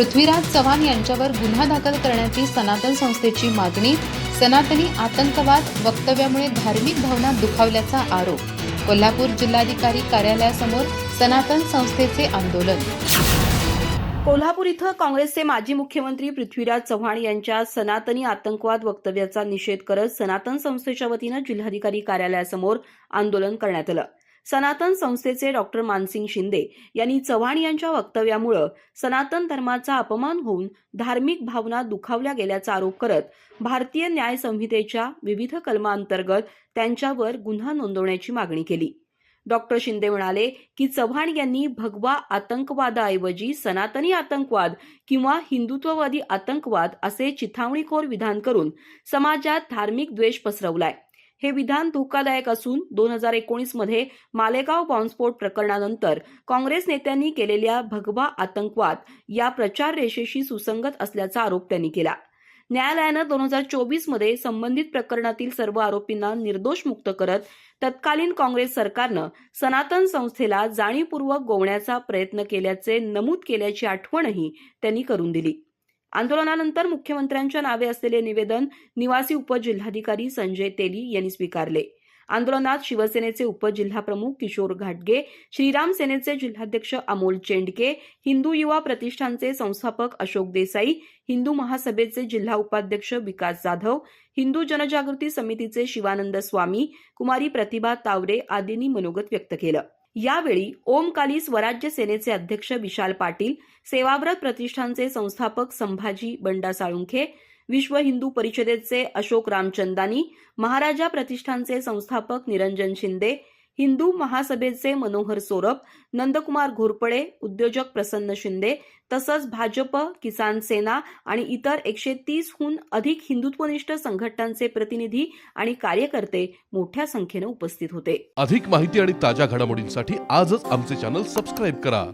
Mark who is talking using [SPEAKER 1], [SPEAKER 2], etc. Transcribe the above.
[SPEAKER 1] पृथ्वीराज चव्हाण यांच्यावर गुन्हा दाखल करण्याची सनातन संस्थेची मागणी सनातनी आतंकवाद वक्तव्यामुळे धार्मिक भावना दुखावल्याचा आरोप. कोल्हापूर जिल्हाधिकारी कार्यालयासमोर सनातन संस्थेचे आंदोलन.
[SPEAKER 2] कोल्हापूर इथं काँग्रेसचे माजी मुख्यमंत्री पृथ्वीराज चव्हाण यांच्या सनातनी आतंकवाद वक्तव्याचा निषेध करत सनातन संस्थेच्या वतीनं जिल्हाधिकारी कार्यालयासमोर आंदोलन करण्यात आलं. सनातन संस्थेचे डॉक्टर मानसिंग शिंदे यांनी चव्हाण यांच्या वक्तव्यामुळं सनातन धर्माचा अपमान होऊन धार्मिक भावना दुखावल्या गेल्याचा आरोप करत भारतीय न्याय संहितेच्या विविध कलमांतर्गत त्यांच्यावर गुन्हा नोंदवण्याची मागणी केली. डॉक्टर शिंदे म्हणाले की चव्हाण यांनी भगवा आतंकवादाऐवजी सनातनी आतंकवाद किंवा हिंदुत्ववादी आतंकवाद असे चिथावणीखोर विधान करून समाजात धार्मिक द्वेष पसरवलाय. हे विधान धोकादायक असून दोन हजार एकोणीसमध्ये मालेगाव बॉम्बस्फोट प्रकरणानंतर काँग्रेस नेत्यांनी केलेल्या भगवा आतंकवाद या प्रचार रेषेशी सुसंगत असल्याचा आरोप त्यांनी केला. न्यायालयानं दोन हजार चोवीसमध्ये संबंधित प्रकरणातील सर्व आरोपींना निर्दोष मुक्त करत तत्कालीन काँग्रेस सरकारनं सनातन संस्थेला जाणीवपूर्वक गोवण्याचा प्रयत्न केल्याचे नमूद केल्याची आठवणही त्यांनी करून दिली. आंदोलनानंतर मुख्यमंत्र्यांच्या नावे असलेले निवेदन निवासी उपजिल्हाधिकारी संजय तेली यांनी स्वीकारले. आंदोलनात शिवसेनेचे उपजिल्हाप्रमुख किशोर घाटगे श्रीराम सेनेचे जिल्हाध्यक्ष अमोल चेंडके हिंदू युवा प्रतिष्ठानचे संस्थापक अशोक देसाई हिंदू महासभेचे जिल्हा उपाध्यक्ष विकास जाधव हिंदू जनजागृती समितीचे शिवानंद स्वामी कुमारी प्रतिभा तावरे आदींनी मनोगत व्यक्त केलं. यावेळी ओमकाली स्वराज्य सेनेचे अध्यक्ष विशाल पाटील सेवाव्रत प्रतिष्ठानचे संस्थापक संभाजी बंडा साळुंखे विश्व हिंदू परिषदेचे अशोक रामचंदानी महाराजा प्रतिष्ठानचे संस्थापक निरंजन शिंदे हिंदू महासभेचे मनोहर सोरप नंदकुमार घोरपडे उद्योजक प्रसन्न शिंदे तसंच भाजप किसान सेना आणि इतर एकशे तीसहून अधिक हिंदुत्वनिष्ठ संघटनांचे प्रतिनिधी आणि कार्यकर्ते मोठ्या संख्येनं उपस्थित होते.
[SPEAKER 3] अधिक माहिती आणि ताज्या घडामोडींसाठी आजच आमचे चॅनल सबस्क्राईब करा.